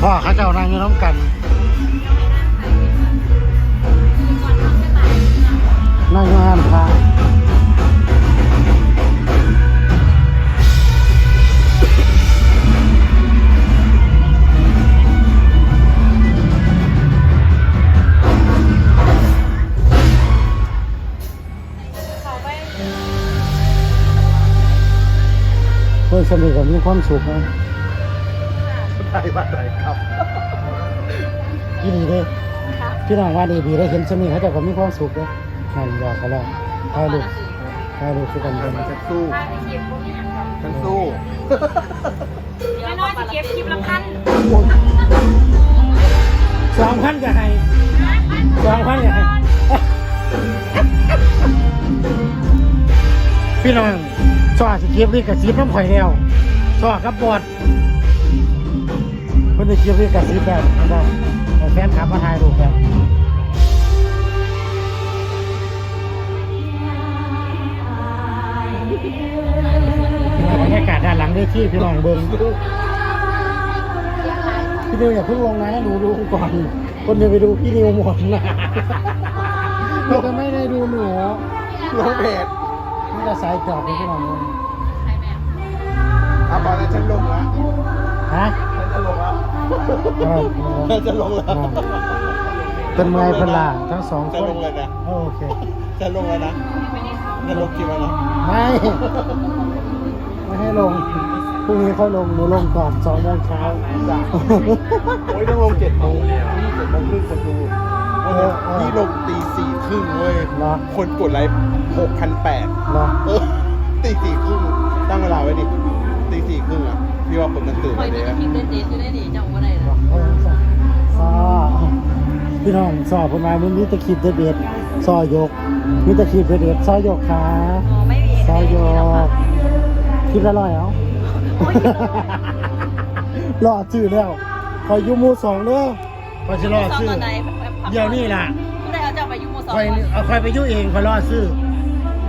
พ่อเขาเจ้านั่งอยู่น้ำกัน นั่งอยู่ห้ามพาเขาไปเพื่อนสนิทกับมีความสุขนะ ไทยบ้านไหนครับที่ดีเด้ค่ะพี่น้องว่าดีดีได้เห็นสนิทเขาเจ้าก็มีความสุขเด้นั่นบอกเขาแล้วถ่ายรูปถ่ายรูปสุกันแต่เป็นมันจะสู้ถ้าในคลิปพวกนี้ค่ะฉันสู้ไม่น้อยจะเก็บคลิปละพันสองพันจะให้สองพันจะให้พี่น้องสอสิเก็บนี่กับซีบน้ำข่อยแล้วสอกับบอดเพิ่นจะเก็บนี่กับซีบแบบนะครับเอาแฟนคลับมาถ่ายรูปแบบบรรยากาศด้านหลังเวทีพี่น้องเบิ่งพี่นิวอย่าเพิ่งลงนะให้หนูดูก่อน คนจะไปดูพี่นิวหมดนะเราจะไม่ได้ดูหนูลงเพจนี่ก็สายจอบพี่น้องเลยใครแม่อะบอกแล้วฉันลงแล้วฮะฉัน จะลงแล้วเออฉันจะลงแล้วเป็นเมื่อยเป็นลาทั้งสองคจะนลงเลยนะโอเคจะลงแล้วนะจะลงกี่วันแล้วไม่ไม่ให้ลงพรุ่งนี้ค่อยลงหนูลงก่อนสองโมงเช้าจ้ะโอ้ยต้องลงเจ็ดโมงนี่เจ็ดโมงครึ่งคนดูเออเออนี่ลงตีสี่ครึ่งเว้ยเหรอคนกดไลค์หกพันแปดเหรอเออตีสี่ครึ่งตั้งเวลาไว้ดิตีสี่ครึ่งอะ พี่ว่าคนมันตื่นคอยเลมียกระนะพริบเด็ดๆอยู่ได้ดีจังว่าได้เหรอเออสอสอพี่น้องสอบผมมามันมีแตะขีดเด็ดๆซอยกมีแตะขีดเด็ดๆซอยกขาอ๋อไม่มีซอยกคลิปละร้อยเอารอชื่อแล้วคอยอยูหมูสองเด้อคอยจะรอซ้อมชื่อตอนไหนเดี๋ยวนี้ล่ะผู้ใดเอาเจ้าไปยุ่งโมสองคอยเอาคอยไปอยูเองคอยรอซื้อ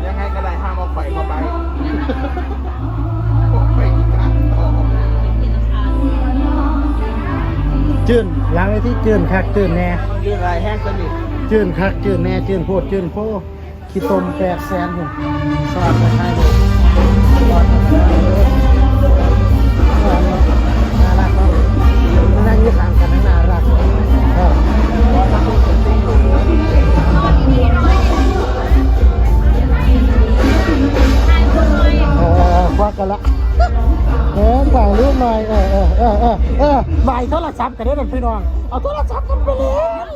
ยังไงก็ได้ห้ามเอาไข่เข้าไป จื้นหล้างไว้ที่จื้นคักจื้นแน่ยื่นอะไรแห้งสนิทจื้นคักจื้นแน่จื้นโพดจื้นโพขี้ตมแปดแสนหุ่นสอดมาให้ดูสอดมาให้ หน่อยเออเออเออเออเออบ่ายโทรศัพท์กันได้อพี่น้องเอาโทรศัพท์กันไปเล่น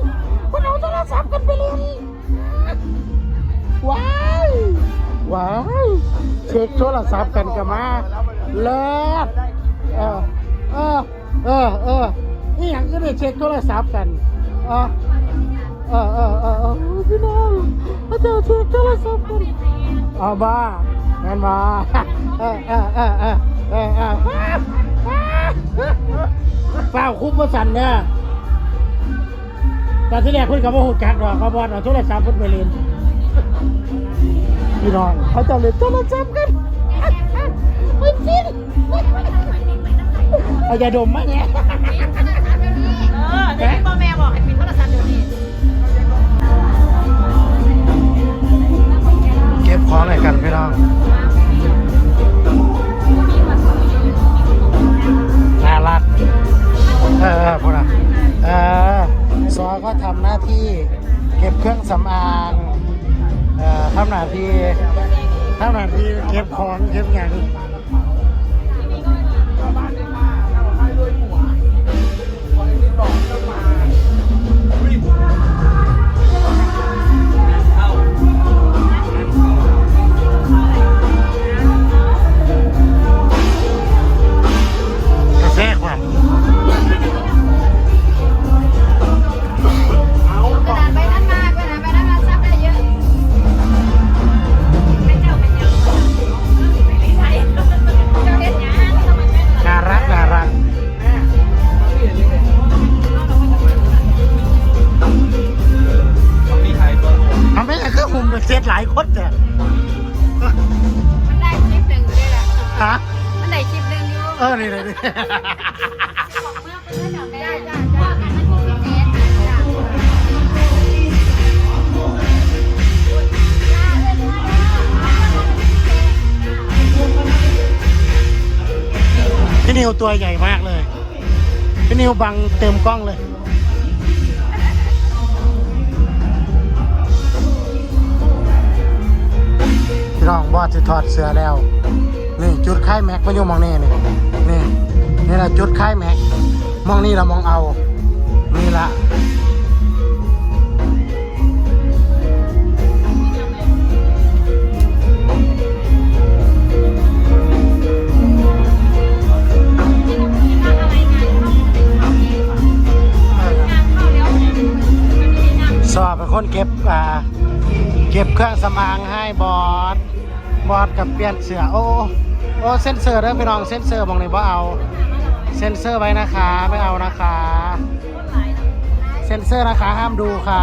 คุณเอาโทรศัพท์กันไปเล่นว้ายว้ายเช็คโทรศัพท์กันกันมาเลิศเออเออเออเออนี่ยังก็ได้เช็คโทรศัพท์กันเออเออเออเออเออพี่น้องอาจารย์เช็คโทรศัพท์กันเอาบ้าแมนมาเออเออเออ เปล่าคุ้มมาสั่นเนี่ยตอนที่แรกคุยกับว่าหูจักดอกเขาบอลเอาโทรศัพท์เพิ่นไปเล่นพี่น้องเขาจะเล่นโทรศัพท์กันไม่ฟินเอาอย่าดมมาเนี่ยเออเดี๋ยวพ่อแม่บอกให้ปิดโทรศัพท์เดี๋ยวนี้เก็บของหน่อยกันพี่น้อง เก็บข ฮะมันไหนคลิปหนึงอยู่เออนี่เลยนี่บอกเมื่อเพื่อนเยวได้จ้าจ้ากันมันโด้าจ้าช่นี่นิวตัวใหญ่มากเลยพี่นิวบังเต็มกล้องเลย พี่น้องบอสจะถอดเสื้อแล้ว นี่จุดค่ายแม็กมาอยู่มองนี่นี่นี่นี่แหละจุดค่ายแม็กมองนี่ละมองเอานี่ละงานอะไรานเข้างานเข้าแล้วมันมีงานสอบเป็นคนเก็บอ่าเก็บเครื่องสำอางให้บอส บอดกับเปลี่ยนเสือโอ้โอ้เส้นเซอร์เด้อพี่น้องเส้นเซอร์มองเลยว่าเอาเซ็นเซอร์ไว้นะคะ ไม่เอานะคะคนหลายนะเซ็นเซอร์นะคะห้ามดูค่ะ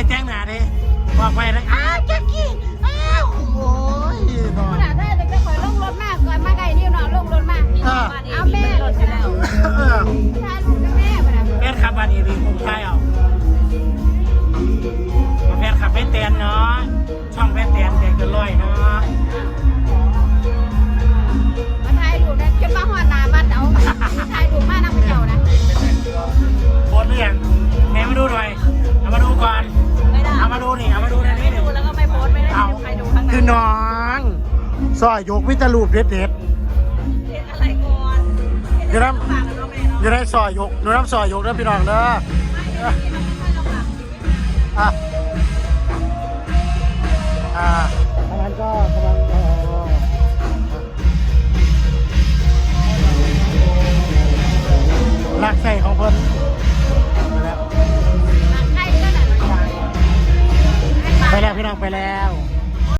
ไปไม่ได้แจ้งหน้าเดิออกไปเลยอ้าวแจ็คกี้อ้าวโอ้ยนอำคุนณนางถ้าจะคอยลงรถมากก่อนมาไกลนี่เนาะลงรถมากเอาแม่รถแล้วเออถ่ายรูปนะแม่มาแฟนขับบันอีรีผมใช่เอาแฟนขับไม่เตียนเนาะช่องแม่เตียนเด็กจะลอยเนาะ ซอยยกวิตารูปเด็ดเด็ดเห็นอะไรก่อนๆอยู่น้ฝากกับน้องแม่ำอยู่ในซอยยกอยู่น้ำซอยยกนะพี่น้องเด้ออะอ่าอันนั้นก็กำลัง